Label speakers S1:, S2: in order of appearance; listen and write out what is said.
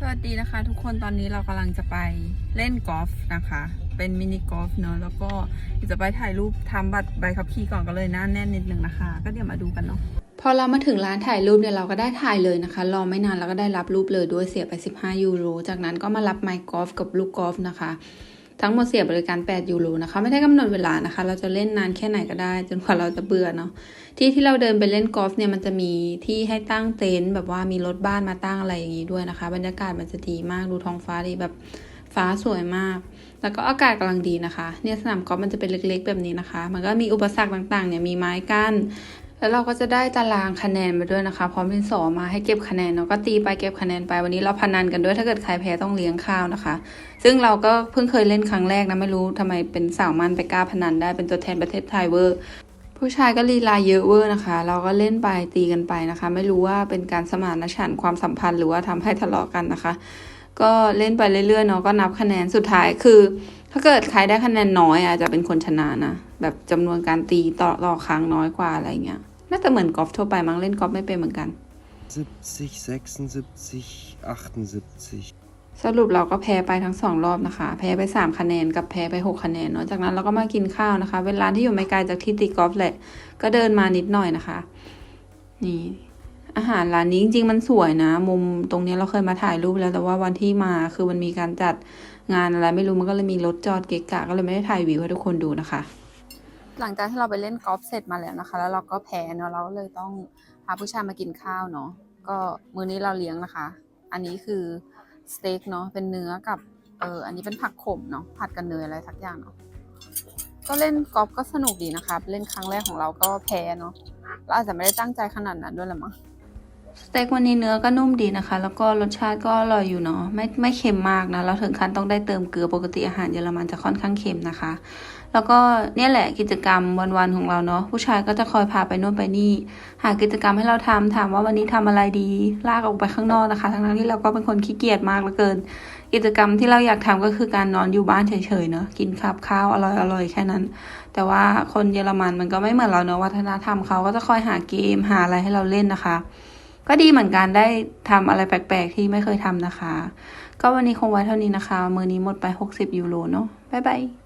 S1: สวัสดีนะคะทุกคนตอนนี้เรากำลังจะไปเล่นกอล์ฟนะคะ เป็นมินิกอล์ฟเนอะแล้วก็จะไปถ่ายรูปทำบัตรใบขับขี่ก่อนก็เลยหน้าแน่นนิดนึงนะคะ ก็เดี๋ยวมาดูกันเนาะ
S2: พอเรามาถึงร้านถ่ายรูปเนี่ยเราก็ได้ถ่ายเลยนะคะ รอไม่นานเราก็ได้รับรูปเลยด้วยเสียไป 15 ยูโร จากนั้นก็มารับไมค์กอล์ฟกับลูกกอล์ฟนะคะ ทั้งหมดเสียบริการ 8 ยูโรนะคะ ไม่ได้กำหนดเวลานะคะ เราจะเล่นนานแค่ไหนก็ได้ จนกว่าเราจะเบื่อเนาะ ที่ที่เราเดินไปเล่นกอล์ฟเนี่ยมันจะมีที่ให้ตั้งเต็นท์แบบว่ามีรถบ้านมาตั้งอะไรอย่างนี้ด้วยนะคะ บรรยากาศมันจะดีมาก ดูท้องฟ้าดีแบบฟ้าสวยมาก แล้วก็อากาศกำลังดีนะคะ เนี่ยสนามกอล์ฟมันจะเป็นเล็กๆ แบบนี้นะคะ มันก็มีอุปสรรคต่างๆเนี่ย มีไม้กั้น แล้วเราก็จะได้ตารางคะแนนมาด้วยนะคะ พร้อมดินสอมาให้เก็บคะแนนเนาะก็ตีไปเก็บคะแนนไปวันนี้เราพนันกันด้วยถ้าเกิดใครแพ้ต้องเลี้ยงข้าวนะคะ ซึ่งเราก็เพิ่งเคยเล่นครั้งแรกนะไม่รู้ทำไมเป็นสาวมันไปกล้าพนันได้เป็นตัวแทนประเทศไทยเวอร์ผู้ชายก็ลีลาเยอะเวอร์นะคะ เราก็เล่นไปตีกันไปนะคะ ไม่รู้ว่าเป็นการสมานฉันท์ความสัมพันธ์หรือว่าทำให้ทะเลาะกันนะคะ ก็เล่นไปเรื่อยๆเนาะก็นับคะแนนสุดท้ายคือ ถ้าเกิดใครได้คะแนนน้อยอาจจะเป็นคนชนะนะ แบบจำนวนการตีต่อต่อครั้งน้อยกว่าอะไรเงี้ยน่าจะเหมือนกอล์ฟทั่วไปมั้งเล่นกอล์ฟไม่เป็นเหมือนกัน
S3: 70, 76, 78.
S2: สรุปเราก็แพ้ไปทั้งสองรอบนะคะ แพ้ไปสามคะแนนกับแพ้ไปหกคะแนนเนาะจากนั้นเราก็มากินข้าวนะคะเป็นร้านที่อยู่ไม่ไกลจากที่ตีกอล์ฟแหละ ก็เดินมานิดหน่อยนะคะ นี่ อาหารร้านนี้จริงๆมันสวยนะ มุมตรงนี้เราเคยมาถ่ายรูปแล้วแต่ว่าวันที่มาคือมันมีการจัดงานอะไรไม่รู้มันก็เลยมีรถจอดเกะกะก็เลยไม่ได้ถ่ายวิวให้ทุกคนดูนะคะ
S1: หลังจากที่เราไปเล่นกอล์ฟเสร็จมาแล้วนะคะ แล้วเราก็แพ้เนาะเราก็เลยต้องพาผู้ชายมากินข้าวเนาะก็มื้อนี้เราเลี้ยงนะคะ อันนี้คือสเต็กเนาะเป็นเนื้อกับเอออันนี้เป็นผักขมเนาะผัดกันเนยอะไรสักอย่างเนาะก็เล่นกอล์ฟก็สนุกดีนะคะ เล่นครั้งแรกของเราก็แพ้เนาะเราอาจจะไม่ได้ตั้งใจขนาดนั้นด้วยหละมั้ง
S2: สเต็กวันนี้เนื้อก็นุ่มดีนะคะ แล้วก็รสชาติก็อร่อยอยู่เนาะไม่ไม่เค็มมากนะเราถึงขั้นต้องได้เติมเกลือปกติอาหารเยอรมันจะค่อนข้างเค็มนะคะ แล้วก็เนี่ยแหละกิจกรรมวันๆของเราเนาะผู้ชายก็จะคอยพาไปโน่นไปนี่ หากิจกรรมให้เราทำถามว่าวันนี้ทำอะไรดีลากออกไปข้างนอกนะคะ ทั้งๆที่เราก็เป็นคนขี้เกียจมากเหลือเกิน กิจกรรมที่เราอยากทำก็คือการนอนอยู่บ้านเฉยๆเนาะกินข้าวข้าวอร่อยๆแค่นั้น แต่ว่าคนเยอรมันมันก็ไม่เหมือนเราเนาะวัฒนธรรมเขาก็จะคอยหาเกมหาอะไรให้เราเล่นนะคะ ก็ดีเหมือนกันได้ทำอะไรแปลกๆที่ไม่เคยทำนะคะ ก็วันนี้คงไว้เท่านี้นะคะ มือนี้หมดไป 60 ยูโรเนาะบ๊ายบาย